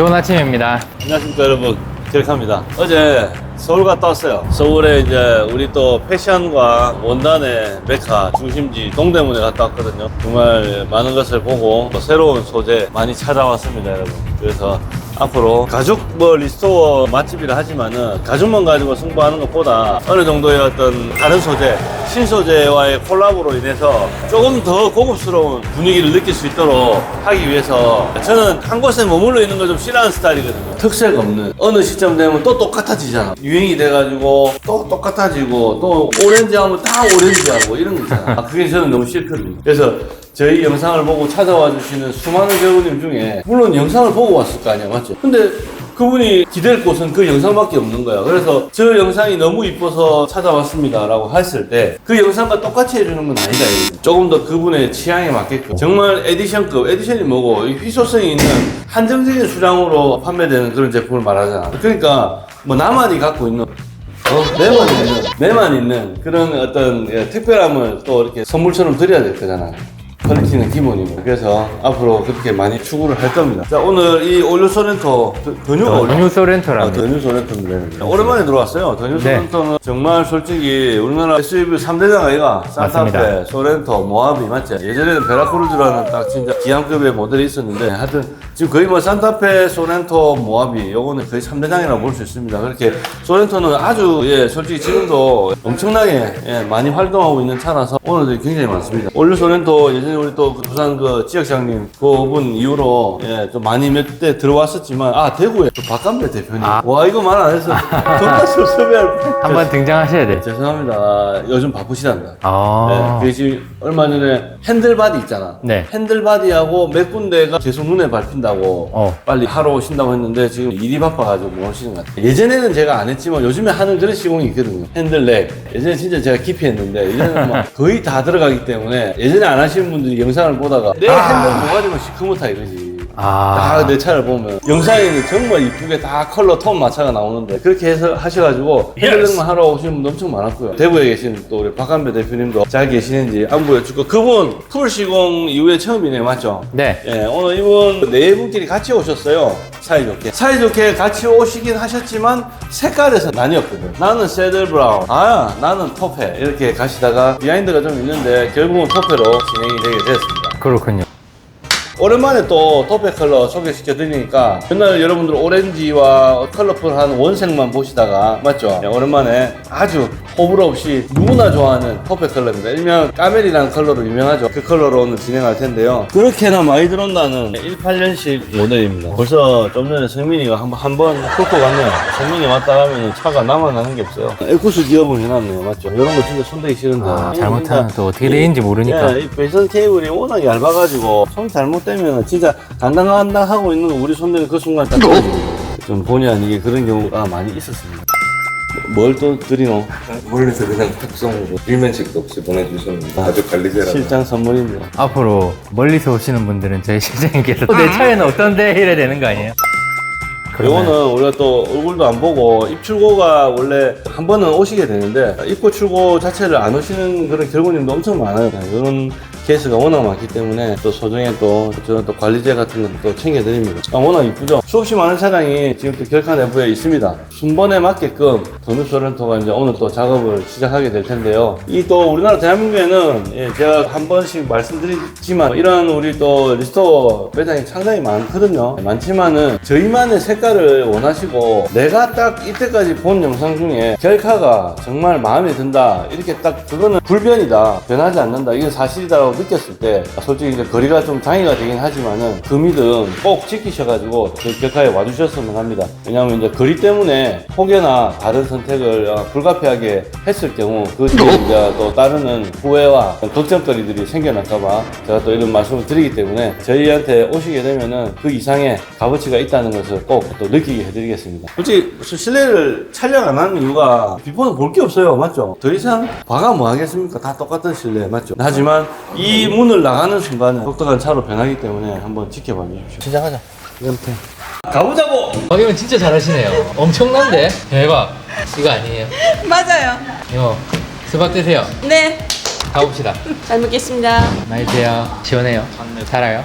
좋은 아침입니다. 안녕하십니까 여러분 기획합니다 어제 서울 갔다 왔어요 서울에 이제 우리 또 패션과 원단의 메카 중심지 동대문에 갔다 왔거든요 정말 많은 것을 보고 또 새로운 소재 많이 찾아왔습니다 여러분 그래서 앞으로 가죽 뭐 리스토어 맛집이라 하지만은 가죽만 가지고 승부하는 것보다 어느 정도의 어떤 다른 소재 신소재와의 콜라보로 인해서 조금 더 고급스러운 분위기를 느낄 수 있도록 하기 위해서 저는 한 곳에 머물러 있는 걸 좀 싫어하는 스타일이거든요. 특색 없는 어느 시점 되면 또 똑같아지잖아. 유행이 돼가지고 또 똑같아지고 또 오렌지 하면 다 오렌지 하고 이런 거 있잖아. 아, 그게 저는 너무 싫거든요. 그래서 저희 영상을 보고 찾아와 주시는 수많은 배우님 중에 물론 영상을 보고 왔을 거 아니야, 맞죠? 근데 그분이 기댈 곳은 그 영상밖에 없는 거야. 그래서 저 영상이 너무 이뻐서 찾아왔습니다. 라고 했을 때 그 영상과 똑같이 해주는 건 아니다. 조금 더 그분의 취향에 맞게끔. 정말 에디션급, 에디션이 뭐고 이 희소성이 있는 한정적인 수량으로 판매되는 그런 제품을 말하잖아. 그러니까 뭐 나만이 갖고 있는 어, 내만 있는, 내만 있는 그런 어떤 예, 특별함을 또 이렇게 선물처럼 드려야 될 거잖아. 퀄리티는 기본이고. 그래서 앞으로 그렇게 많이 추구를 할 겁니다. 자, 오늘 이 올류 소렌토, 더뉴가 올류 더뉴 소렌토라고. 아, 더뉴 소렌토인데. 오랜만에 들어왔어요. 더뉴 네. 소렌토는 정말 솔직히 우리나라 SUV 3대장 아이가 산타페, 맞습니다. 소렌토, 모하비 맞지? 예전에는 베라크루즈라는 딱 진짜 기한급의 모델이 있었는데 하여튼 지금 거의 뭐 산타페, 소렌토, 모하비 요거는 거의 3대장이라고 볼 수 있습니다. 그렇게 소렌토는 아주 예, 솔직히 지금도 엄청나게 예, 많이 활동하고 있는 차라서 오늘들이 굉장히 많습니다. 올류 소렌토 예전에 우리 또 그 부산 그 지역장님 그분 이후로 예, 좀 많이 몇 대 들어왔었지만 아 대구에 또 박감배 대표님 아. 와 이거 말 안 해서 돈가스 섭외할 한번 등장하셔야 돼. 죄송합니다. 요즘 바쁘시단다. 아. 네, 그 지금 얼마 전에 핸들바디 있잖아. 네. 핸들바디하고 몇 군데가 계속 눈에 밟힌다고 어. 빨리 하러 오신다고 했는데 지금 일이 바빠가지고 못 오시는 것 같아요. 예전에는 제가 안 했지만 요즘에 하는 그런 시공이 있거든요. 핸들렉. 예전에 진짜 제가 깊이 했는데 예전에는 뭐 거의 다 들어가기 때문에 예전에 안 하시는 분 들이 영상을 보다가 내 핸들 뭐 가지고 시커멓다 이거지. 아. 다내 차를 보면 영상에는 정말 이쁘게 다 컬러 톤 마차가 나오는데 그렇게 해서 하셔가지고 핸들링만 하러 오시는 분도 엄청 많았고요 대구에 계신 또 우리 박한배 대표님도 잘 계시는지 안부 여쭙고 그분 풀 시공 이후에 처음이네요 맞죠? 네. 예, 오늘 이분 네 분끼리 같이 오셨어요. 사이좋게. 사이좋게 같이 오시긴 하셨지만 색깔에서 나뉘었거든. 나는 새들 브라운, 아, 나는 토페. 이렇게 가시다가 비하인드가 좀 있는데 결국은 토페로 진행이 되게 됐습니다. 그렇군요. 오랜만에 또 토페 컬러 소개시켜 드리니까 맨날 여러분들 오렌지와 컬러풀한 원색만 보시다가 맞죠? 네, 오랜만에 아주 호불호 없이 누구나 좋아하는 토페 컬러입니다. 일명 까멜이라는 컬러로 유명하죠. 그 컬러로 오늘 진행할 텐데요. 그렇게나 많이 들어온다는 18년식 모델입니다. 벌써 좀 전에 성민이가 한번 한번 훑고 갔네요. 성민이 왔다 가면 차가 남아나는 게 없어요. 에쿠스 기업을 해놨네요. 맞죠? 이런 거 진짜 손대기 싫은데. 아, 잘못하면 또 어떻게 되는지 모르니까. 예, 이 배선 케이블이 워낙 얇아가지고 손 잘못되면 진짜 간당간당 하고 있는 거 우리 손대는 그 순간 딱 떨어집니다. 좀 본의 아니게 그런 경우가 많이 있었습니다. 뭘 또 드리노? 멀리서 그냥 탁송 일면식도 없이 보내주시는 가족 관리제라서 실장 선물입니다. 앞으로 멀리서 오시는 분들은 저희 실장님께서 어, 내 차에는 어떤데? 이래야 되는 거 아니에요? 이거는 우리가 또 얼굴도 안 보고 입출고가 원래 한 번은 오시게 되는데 입고 출고 자체를 안 오시는 그런 결국님도 엄청 많아요. 이런 케이스가 워낙 많기 때문에 또 소정에 또 저는 또 관리제 같은 건또 챙겨드립니다. 아, 워낙 이쁘죠? 수없이 많은 차량이 지금 또 결카 내부에 있습니다. 순번에 맞게끔 더뉴 소렌토가 이제 오늘 또 작업을 시작하게 될 텐데요. 이 또 우리나라 대한민국에는 예, 제가 한 번씩 말씀드리지만 이런 우리 또 리스토어 매장이 상당히 많거든요. 많지만은 저희만의 색깔을 원하시고 내가 딱 이때까지 본 영상 중에 결카가 정말 마음에 든다 이렇게 딱 그거는 불변이다 변하지 않는다 이게 사실이다 라고 느꼈을 때 솔직히 이제 거리가 좀 장애가 되긴 하지만은 금이든 꼭 지키셔가지고 저희 결카에 와주셨으면 합니다. 왜냐하면 이제 거리 때문에 혹여나 다른 선택을 어, 불가피하게 했을 경우 그것이 이제 또 따르는 후회와 걱정거리들이 생겨날까봐 제가 또 이런 말씀을 드리기 때문에 저희한테 오시게 되면은 그 이상의 값어치가 있다는 것을 꼭 또 느끼게 해드리겠습니다. 솔직히 실내를 촬영 안 하는 이유가 비포는 볼 게 없어요. 맞죠? 더 이상 봐가 뭐 하겠습니까? 다 똑같은 실내 맞죠? 하지만 이 문을 나가는 순간은 독특한 차로 변하기 때문에 한번 지켜봐 주십시오. 시작하자. 이렇게. 가보자고! 아, 형 진짜 잘하시네요. 엄청난데? 대박. 이거 아니에요. 맞아요. 이모, 수박 드세요. 네. 가봅시다. 잘 먹겠습니다. 많이 드세요. 시원해요. 네. 살아요.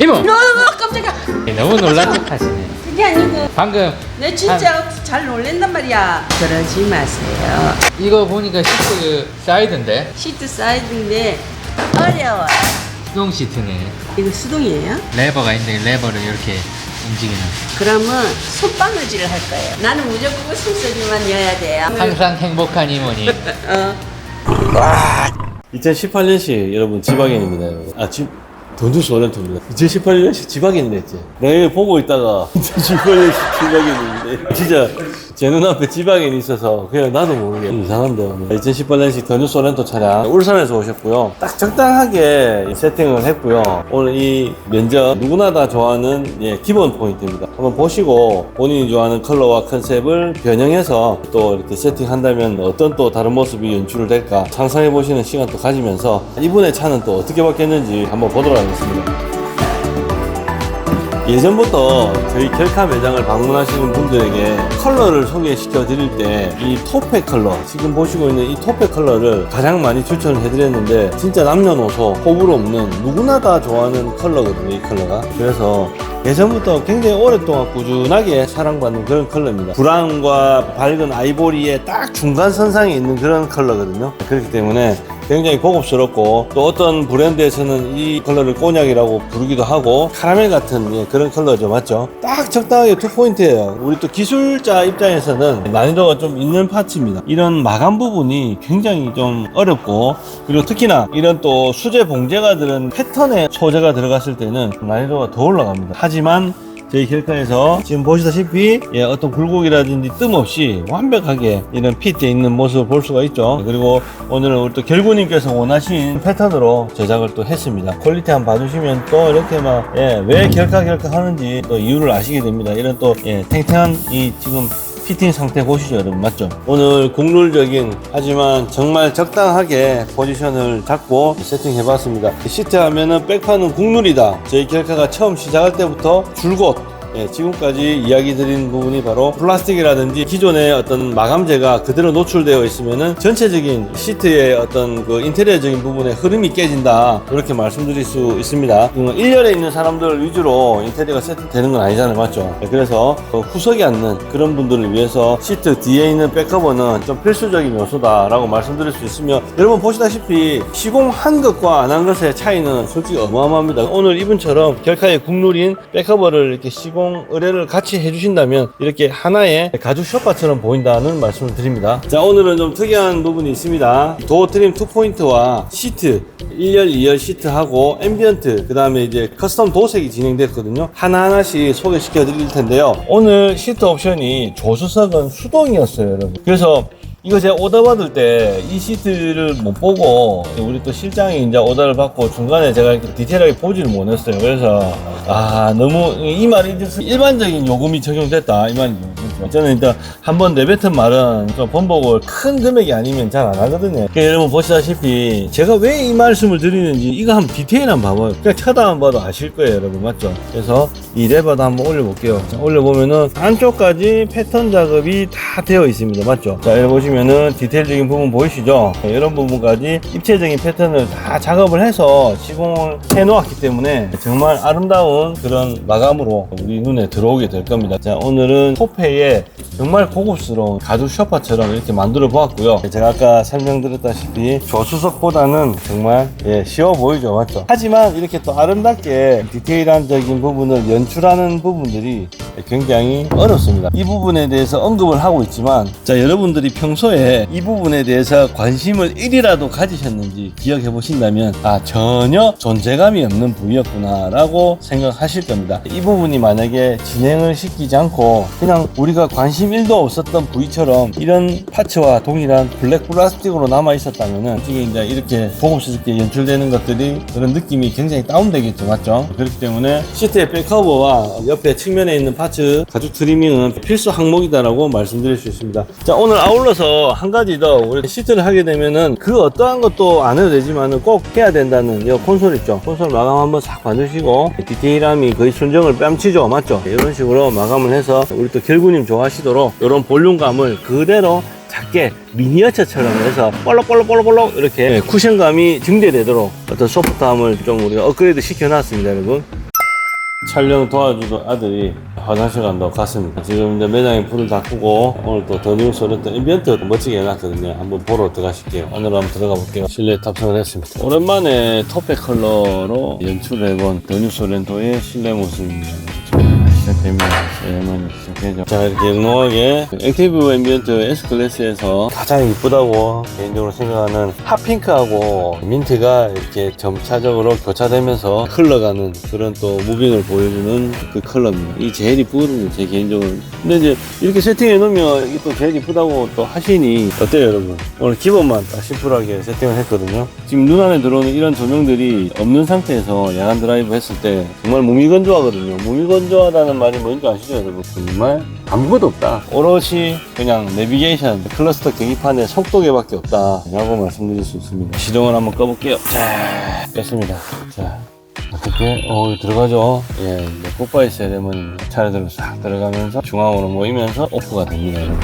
이모! 어, 깜짝이야. 너무 놀란 척 하시네. 그게 아니고 방금 내 진짜 잘 놀랜단 말이야. 그러지 마세요. 이거 보니까 시트 사이드인데? 시트 사이드인데 어려워. 수동 시트네. 이거 수동이에요? 레버가 있는데 레버를 이렇게 움직이는. 그러면 손바느질을 할 거예요. 나는 무조건 손소리만 넣어야 돼요. 항상 행복한 이모니. 어. 2018년식 여러분 지박인입니다 여러분 아 지, 돈주 소렌토입니다 2018년식 지박인이네 했지 내가 이거 보고 있다가 2018년식 지박인인데. 진짜 제 눈앞에 지박인이 있어서 그냥 나도 모르게 이상한데 오늘. 2018년식 던주 소렌토 차량 울산에서 오셨고요. 딱 적당하게 세팅을 했고요. 오늘 이 면적 누구나 다 좋아하는 예, 기본 포인트입니다. 한번 보시고 본인이 좋아하는 컬러와 컨셉을 변형해서 또 이렇게 세팅한다면 어떤 또 다른 모습이 연출을 될까 상상해 보시는 시간도 가지면서 이분의 차는 또 어떻게 바뀌었는지 한번 보도록 하겠습니다. 예전부터 저희 결카 매장을 방문하시는 분들에게 컬러를 소개시켜 드릴 때 이 토페 컬러 지금 보시고 있는 이 토페 컬러를 가장 많이 추천을 해드렸는데 진짜 남녀노소 호불호 없는 누구나 다 좋아하는 컬러거든요 이 컬러가. 그래서 예전부터 굉장히 오랫동안 꾸준하게 사랑받는 그런 컬러입니다. 브라운과 밝은 아이보리의 딱 중간 선상에 있는 그런 컬러거든요. 그렇기 때문에 굉장히 고급스럽고 또 어떤 브랜드에서는 이 컬러를 꼬냑이라고 부르기도 하고 카라멜 같은 예, 그런 컬러죠. 맞죠? 딱 적당하게 투 포인트예요. 우리 또 기술자 입장에서는 난이도가 좀 있는 파츠입니다. 이런 마감 부분이 굉장히 좀 어렵고 그리고 특히나 이런 또 수제 봉제가 들은 패턴의 소재가 들어갔을 때는 난이도가 더 올라갑니다. 하지 만 저희 결과에서 지금 보시다시피 예, 어떤 굴곡이라든지 뜸 없이 완벽하게 이런 핏돼 있는 모습을 볼 수가 있죠. 그리고 오늘은 우리 또 결구님께서 원하신 패턴으로 제작을 또 했습니다. 퀄리티 한번 봐주시면 또 이렇게 막 예, 왜 결카 결카 하는지 또 이유를 아시게 됩니다. 이런 또 예, 탱탱한 이 지금 피팅 상태 보시죠 여러분. 맞죠? 오늘 국룰적인 하지만 정말 적당하게 포지션을 잡고 세팅해 봤습니다. 시트 하면은 백판은 국룰이다. 저희 결카가 처음 시작할 때부터 줄곧 예, 지금까지 이야기 드린 부분이 바로 플라스틱이라든지 기존의 어떤 마감재가 그대로 노출되어 있으면은 전체적인 시트의 어떤 그 인테리어적인 부분에 흐름이 깨진다. 이렇게 말씀드릴 수 있습니다. 음, 1열에 있는 사람들 위주로 인테리어가 세팅되는 건 아니잖아요. 맞죠? 예, 그래서 어, 후석이 않는 그런 분들을 위해서 시트 뒤에 있는 백커버는 좀 필수적인 요소다라고 말씀드릴 수 있으며 여러분 보시다시피 시공한 것과 안 한 것의 차이는 솔직히 어마어마합니다. 오늘 이분처럼 결카의 국룰인 백커버를 이렇게 시공 의뢰를 같이 해주신다면 이렇게 하나의 가죽 쇼파처럼 보인다는 말씀을 드립니다. 자 오늘은 좀 특이한 부분이 있습니다. 도어 트림 2포인트와 시트 1열, 2열 시트하고 앰비언트 그 다음에 이제 커스텀 도색이 진행됐거든요. 하나하나씩 소개시켜 드릴 텐데요. 오늘 시트 옵션이 조수석은 수동이었어요, 여러분. 그래서 이거 제가 오더 받을 때 이 시트를 못 보고 우리 또 실장이 이제 오더를 받고 중간에 제가 이렇게 디테일하게 보지를 못했어요. 그래서 아 너무 이 말이 일반적인 요금이 적용됐다 이 말이죠. 저는 일단 한 번 내뱉은 말은 좀 번복을 큰 금액이 아니면 잘 안 하거든요. 그러니까 여러분 보시다시피 제가 왜 이 말씀을 드리는지 이거 한번 디테일 한번 봐봐요. 그냥 쳐다만 봐도 아실 거예요, 여러분 맞죠? 그래서 이 레버도 한번 올려볼게요. 자, 올려보면은 안쪽까지 패턴 작업이 다 되어 있습니다, 맞죠? 자 여기 보시면은 디테일적인 부분 보이시죠? 자, 이런 부분까지 입체적인 패턴을 다 작업을 해서 시공을 해 놓았기 때문에 정말 아름다운 그런 마감으로 우리 눈에 들어오게 될 겁니다. 자 오늘은 토페의 정말 고급스러운 가죽 쇼파처럼 이렇게 만들어 보았고요. 제가 아까 설명드렸다시피 조수석보다는 정말 예, 쉬워 보이죠, 맞죠? 하지만 이렇게 또 아름답게 디테일한적인 부분을 연출하는 부분들이 굉장히 어렵습니다. 이 부분에 대해서 언급을 하고 있지만, 자 여러분들이 평소에 이 부분에 대해서 관심을 1이라도 가지셨는지 기억해 보신다면, 아 전혀 존재감이 없는 부위였구나라고 생각하실 겁니다. 이 부분이 만약에 진행을 시키지 않고 그냥 우리가 관심 1도 없었던 부위처럼 이런 파츠와 동일한 블랙 플라스틱으로 남아 있었다면은 솔직히 이제 이렇게 고급스럽게 연출되는 것들이 그런 느낌이 굉장히 다운되겠죠, 맞죠? 그렇기 때문에 시트의 백커버와 옆에 측면에 있는 파츠 가죽 트리밍은 필수 항목이다라고 말씀드릴 수 있습니다. 자, 오늘 아울러서 한 가지 더 우리 시트를 하게 되면은 그 어떠한 것도 안 해도 되지만은 꼭 해야 된다는 이 콘솔 있죠? 콘솔 마감 한번 싹 봐주시고 디테일함이 거의 순정을 뺨치죠, 맞죠? 이런 식으로 마감을 해서 우리 또 결구님 좋아하시도록 이런 볼륨감을 그대로 작게 미니어처처럼 해서 볼록볼록볼록볼록 이렇게 예, 쿠션감이 증대되도록 어떤 소프트함을 좀 우리가 업그레이드 시켜놨습니다, 여러분. 촬영 도와주던 아들이 화장실 간다고 갔습니다. 지금 이제 매장에 불을 다 끄고 오늘 또 더뉴 소렌토 앰비언트 멋지게 해놨거든요. 한번 보러 들어가실게요. 오늘 한번 들어가 볼게요. 실내 탑승을 했습니다. 오랜만에 토페 컬러로 연출해본 더뉴 소렌토의 실내 모습입니다. 시작 시작되죠. 자, 이렇게 영롱하게 액티브 앰비언트 S클래스에서 가장 이쁘다고 개인적으로 생각하는 핫핑크하고 민트가 이렇게 점차적으로 교차되면서 흘러가는 그런 또 무빙을 보여주는 그 컬러입니다. 이 제일 이쁘거든요, 제 개인적으로. 근데 이제 이렇게 세팅해 놓으면 이게 또 제일 이쁘다고 또 하시니 어때요, 여러분? 오늘 기본만 딱 심플하게 세팅을 했거든요. 지금 눈 안에 들어오는 이런 조명들이 없는 상태에서 야간 드라이브 했을 때 정말 몸이 건조하거든요. 몸이 건조하다는 말이 뭔지 아시죠, 여러분? 정말 아무것도 없다. 오롯이 그냥 내비게이션, 클러스터 계기판의 속도계밖에 없다. 라고 말씀드릴 수 있습니다. 시동을 한번 꺼볼게요. 자, 뺐습니다. 자. 어떻게? 어, 들어가죠. 예, 이제 꽃바이 세레머니입니다. 차례대로 싹 들어가면서 중앙으로 모이면서 오프가 됩니다. 여러분.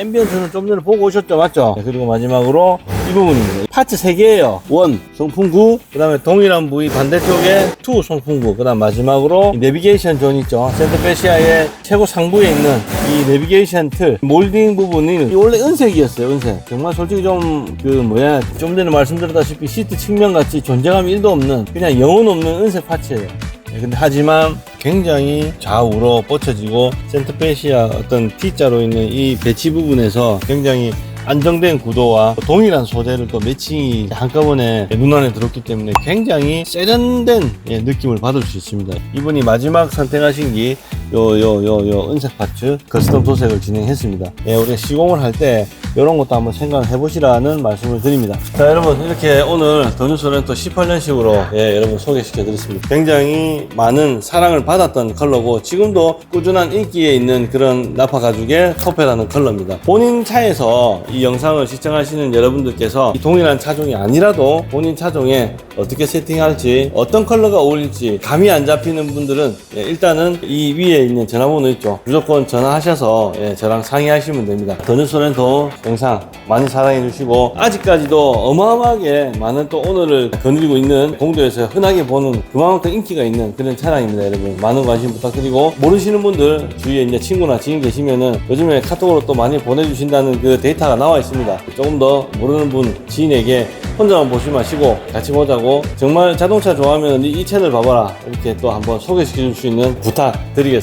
앰비언트는 좀 전에 보고 오셨죠? 맞죠? 네, 그리고 마지막으로 이 부분입니다. 파츠 3개예요. 원, 송풍 9, 그 다음에 동일한 부위 반대쪽에 투 송풍 9, 그 다음 마지막으로 이 내비게이션 존 있죠? 센터페시아의 최고 상부에 있는 이 내비게이션 틀, 몰딩 부분이 이 원래 은색이었어요, 은색. 정말 솔직히 좀, 그, 뭐야, 좀 전에 말씀드렸다시피 시트 측면 같이 존재감이 1도 없는 그냥 영혼 없는 은색 파츠예요. 네, 근데 하지만 굉장히 좌우로 뻗쳐지고 센터페시아 어떤 T자로 있는 이 배치 부분에서 굉장히 안정된 구도와 동일한 소재를 또 매칭이 한꺼번에 눈안에 들었기 때문에 굉장히 세련된 예, 느낌을 받을 수 있습니다. 이분이 마지막 선택하신 게 요, 요, 요, 요 은색 파츠 커스텀 도색을 진행했습니다. 예, 우리가 시공을 할 때 이런 것도 한번 생각을 해보시라는 말씀을 드립니다. 자, 여러분 이렇게 오늘 더뉴소렌 또 18년식으로 예, 여러분 소개시켜 드렸습니다. 굉장히 많은 사랑을 받았던 컬러고 지금도 꾸준한 인기에 있는 그런 나파 가죽의 토페라는 컬러입니다. 본인 차에서 이 영상을 시청하시는 여러분들께서 이 동일한 차종이 아니라도 본인 차종에 어떻게 세팅할지 어떤 컬러가 어울릴지 감이 안 잡히는 분들은 예, 일단은 이 위에 있는 전화번호 있죠. 무조건 전화하셔서 예, 저랑 상의하시면 됩니다. 더뉴소렌토 영상 많이 사랑해 주시고 아직까지도 어마어마하게 많은 또 오늘을 거느리고 있는 공도에서 흔하게 보는 그만큼 인기가 있는 그런 차량입니다 여러분. 많은 관심 부탁드리고 모르시는 분들 주위에 이제 친구나 지인 계시면은 요즘에 카톡으로 또 많이 보내주신다는 그 데이터가 나와 있습니다. 조금 더 모르는 분 지인에게 혼자만 보지 마시고 같이 보자고 정말 자동차 좋아하면 이 채널 봐봐라. 이렇게 또 한번 소개시켜 줄 수 있는 부탁 드리겠